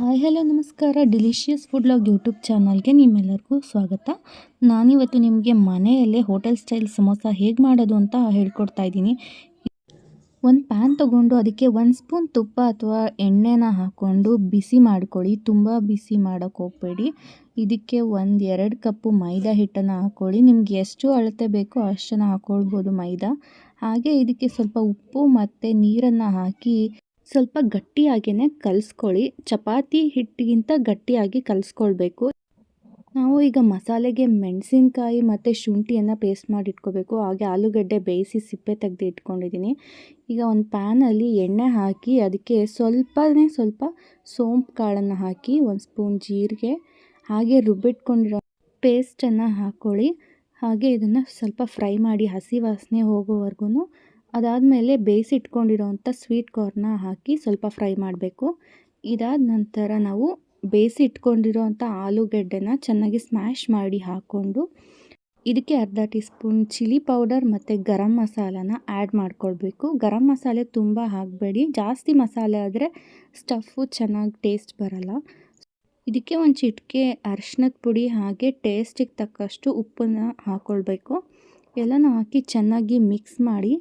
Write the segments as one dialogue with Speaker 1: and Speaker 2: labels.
Speaker 1: Hi, hello, ನಮಸ್ಕಾರ. Delicious food log YouTube ಚಾನಲ್ಗೆ ನಿಮ್ಮೆಲ್ಲರಿಗೂ ಸ್ವಾಗತ. ನಾನಿವತ್ತು ನಿಮಗೆ ಮನೆಯಲ್ಲೇ ಹೋಟೆಲ್ ಸ್ಟೈಲ್ ಸಮೋಸ ಹೇಗೆ ಮಾಡೋದು ಅಂತ ಹೇಳ್ಕೊಡ್ತಾ ಇದ್ದೀನಿ. ಒಂದು ಪ್ಯಾನ್ ತೊಗೊಂಡು ಅದಕ್ಕೆ ಒಂದು ಸ್ಪೂನ್ ತುಪ್ಪ ಅಥವಾ ಎಣ್ಣೆನ ಹಾಕ್ಕೊಂಡು ಬಿಸಿ ಮಾಡ್ಕೊಳ್ಳಿ. ತುಂಬ ಬಿಸಿ ಮಾಡೋಕ್ಕೆ ಹೋಗಬೇಡಿ. ಇದಕ್ಕೆ ಒಂದು ಎರಡು ಕಪ್ಪು ಮೈದಾ ಹಿಟ್ಟನ್ನು ಹಾಕ್ಕೊಳ್ಳಿ ನಿಮ್ಗೆ ಎಷ್ಟು ಅಳತೆ ಬೇಕೋ ಅಷ್ಟನ್ನು ಹಾಕ್ಕೊಳ್ಬೋದು ಮೈದಾ. ಹಾಗೆ ಇದಕ್ಕೆ ಸ್ವಲ್ಪ ಉಪ್ಪು ಮತ್ತು ನೀರನ್ನು ಹಾಕಿ ಸ್ವಲ್ಪ ಗಟ್ಟಿಯಾಗಿಯೇ ಕಲಿಸ್ಕೊಳ್ಳಿ. ಚಪಾತಿ ಹಿಟ್ಟಿಗಿಂತ ಗಟ್ಟಿಯಾಗಿ ಕಲಿಸ್ಕೊಳ್ಬೇಕು. ನಾವು ಈಗ ಮಸಾಲೆಗೆ ಮೆಣಸಿನ್ಕಾಯಿ ಮತ್ತು ಶುಂಠಿಯನ್ನು ಪೇಸ್ಟ್ ಮಾಡಿ ಇಟ್ಕೋಬೇಕು ಹಾಗೆ ಆಲೂಗಡ್ಡೆ ಬೇಯಿಸಿ ಸಿಪ್ಪೆ ತೆಗೆದು ಇಟ್ಕೊಂಡಿದ್ದೀನಿ. ಈಗ ಒಂದು ಪ್ಯಾನಲ್ಲಿ ಎಣ್ಣೆ ಹಾಕಿ ಅದಕ್ಕೆ ಸ್ವಲ್ಪನೇ ಸ್ವಲ್ಪ ಸೋಂಪು ಕಾಳನ್ನು ಹಾಕಿ ಒಂದು ಸ್ಪೂನ್ ಜೀರಿಗೆ, ಹಾಗೆ ರುಬ್ಬಿಟ್ಕೊಂಡಿರೋ ಪೇಸ್ಟನ್ನು ಹಾಕ್ಕೊಳ್ಳಿ ಹಾಗೆ ಇದನ್ನು ಸ್ವಲ್ಪ ಫ್ರೈ ಮಾಡಿ ಹಸಿ ವಾಸನೆ ಹೋಗೋವರೆಗೂ ಅದಾದಮೇಲೆ ಬೇಯಿಸಿಟ್ಕೊಂಡಿರೋವಂಥ ಸ್ವೀಟ್ ಕಾರ್ನ ಹಾಕಿ ಸ್ವಲ್ಪ ಫ್ರೈ ಮಾಡಬೇಕು. ಇದಾದ ನಂತರ ನಾವು ಬೇಯಿಸಿ ಆಲೂಗಡ್ಡೆನ ಚೆನ್ನಾಗಿ ಸ್ಮ್ಯಾಶ್ ಮಾಡಿ ಹಾಕ್ಕೊಂಡು ಇದಕ್ಕೆ ಅರ್ಧ ಟೀ ಸ್ಪೂನ್ ಚಿಲ್ಲಿ ಪೌಡರ್ ಮತ್ತು ಗರಂ ಮಸಾಲನ ಆ್ಯಡ್ ಮಾಡ್ಕೊಳ್ಬೇಕು. ಗರಂ ಮಸಾಲೆ ತುಂಬ ಹಾಕಬೇಡಿ. ಜಾಸ್ತಿ ಮಸಾಲೆ ಆದರೆ ಸ್ಟಫು ಚೆನ್ನಾಗಿ ಟೇಸ್ಟ್ ಬರಲ್ಲ. ಇದಕ್ಕೆ ಒಂದು ಚಿಟಿಕೆ ಅರ್ಶಿನದ ಪುಡಿ ಹಾಗೆ ಟೇಸ್ಟಿಗೆ ತಕ್ಕಷ್ಟು ಉಪ್ಪನ್ನು ಹಾಕ್ಕೊಳ್ಬೇಕು ಎಲ್ಲನೂ ಹಾಕಿ ಚೆನ್ನಾಗಿ ಮಿಕ್ಸ್ ಮಾಡಿ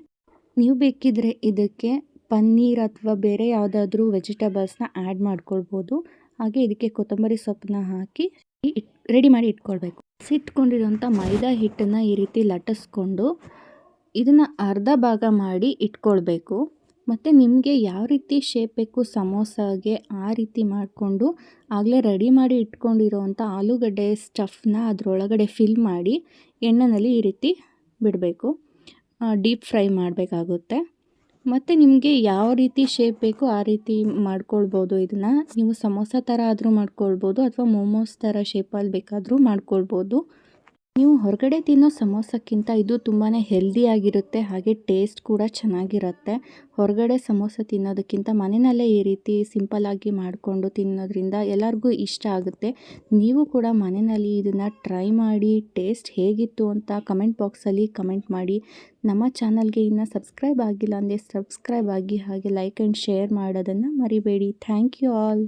Speaker 1: ನೀವು ಬೇಕಿದ್ದರೆ ಇದಕ್ಕೆ ಪನ್ನೀರ್ ಅಥವಾ ಬೇರೆ ಯಾವುದಾದ್ರೂ ವೆಜಿಟೇಬಲ್ಸ್ನ ಆ್ಯಡ್ ಮಾಡ್ಕೊಳ್ಬೋದು. ಹಾಗೆ ಇದಕ್ಕೆ ಕೊತ್ತಂಬರಿ ಸೊಪ್ಪನ್ನ ಹಾಕಿ ಇಟ್ ರೆಡಿ ಮಾಡಿ ಇಟ್ಕೊಳ್ಬೇಕು. ಸಿಟ್ಕೊಂಡಿರೋಂಥ ಮೈದಾ ಹಿಟ್ಟನ್ನು ಈ ರೀತಿ ಲಟ್ಟಿಸ್ಕೊಂಡು ಇದನ್ನು ಅರ್ಧ ಭಾಗ ಮಾಡಿ ಇಟ್ಕೊಳ್ಬೇಕು. ಮತ್ತು ನಿಮಗೆ ಯಾವ ರೀತಿ ಶೇಪ್ ಬೇಕು, ಸಮೋಸಾಗೆ ಆ ರೀತಿ ಮಾಡಿಕೊಂಡು ಆಗಲೇ ರೆಡಿ ಮಾಡಿ ಇಟ್ಕೊಂಡಿರೋವಂಥ ಆಲೂಗಡ್ಡೆ ಸ್ಟಫ್ನ ಅದರೊಳಗಡೆ ಫಿಲ್ ಮಾಡಿ ಎಣ್ಣೆಯಲ್ಲಿ ಈ ರೀತಿ ಬಿಡಬೇಕು. ಡೀಪ್ ಫ್ರೈ ಮಾಡಬೇಕಾಗುತ್ತೆ. ಮತ್ತು ನಿಮಗೆ ಯಾವ ರೀತಿ ಶೇಪ್ ಬೇಕೋ ಆ ರೀತಿ ಮಾಡ್ಕೊಳ್ಬೋದು ಇದನ್ನು. ನೀವು ಸಮೋಸ ಥರ ಆದರೂ ಮಾಡ್ಕೊಳ್ಬೋದು ಅಥವಾ ಮೋಮೋಸ್ ಥರ ಶೇಪಲ್ಲಿ ಬೇಕಾದರೂ ಮಾಡ್ಕೊಳ್ಬೋದು. ನೀವು ಹೊರಗಡೆ ತಿನ್ನೋ ಸಮೋಸಕ್ಕಿಂತ ಇದು ತುಂಬಾ ಹೆಲ್ದಿಯಾಗಿರುತ್ತೆ ಹಾಗೆ ಟೇಸ್ಟ್ ಕೂಡ ಚೆನ್ನಾಗಿರುತ್ತೆ. ಹೊರಗಡೆ ಸಮೋಸ ತಿನ್ನೋದಕ್ಕಿಂತ ಮನೆಯಲ್ಲೇ ಈ ರೀತಿ ಸಿಂಪಲ್ಲಾಗಿ ಮಾಡಿಕೊಂಡು ತಿನ್ನೋದ್ರಿಂದ ಎಲ್ಲರಿಗೂ ಇಷ್ಟ ಆಗುತ್ತೆ. ನೀವು ಕೂಡ ಮನೆಯಲ್ಲಿ ಇದನ್ನು ಟ್ರೈ ಮಾಡಿ ಟೇಸ್ಟ್ ಹೇಗಿತ್ತು ಅಂತ ಕಮೆಂಟ್ ಬಾಕ್ಸಲ್ಲಿ ಕಮೆಂಟ್ ಮಾಡಿ. ನಮ್ಮ ಚಾನಲ್ಗೆ ಇನ್ನು ಸಬ್ಸ್ಕ್ರೈಬ್ ಆಗಿಲ್ಲ ಅಂದರೆ ಸಬ್ಸ್ಕ್ರೈಬ್ ಆಗಿ ಹಾಗೆ ಲೈಕ್ ಆ್ಯಂಡ್ ಶೇರ್ ಮಾಡೋದನ್ನು ಮರಿಬೇಡಿ. Thank you all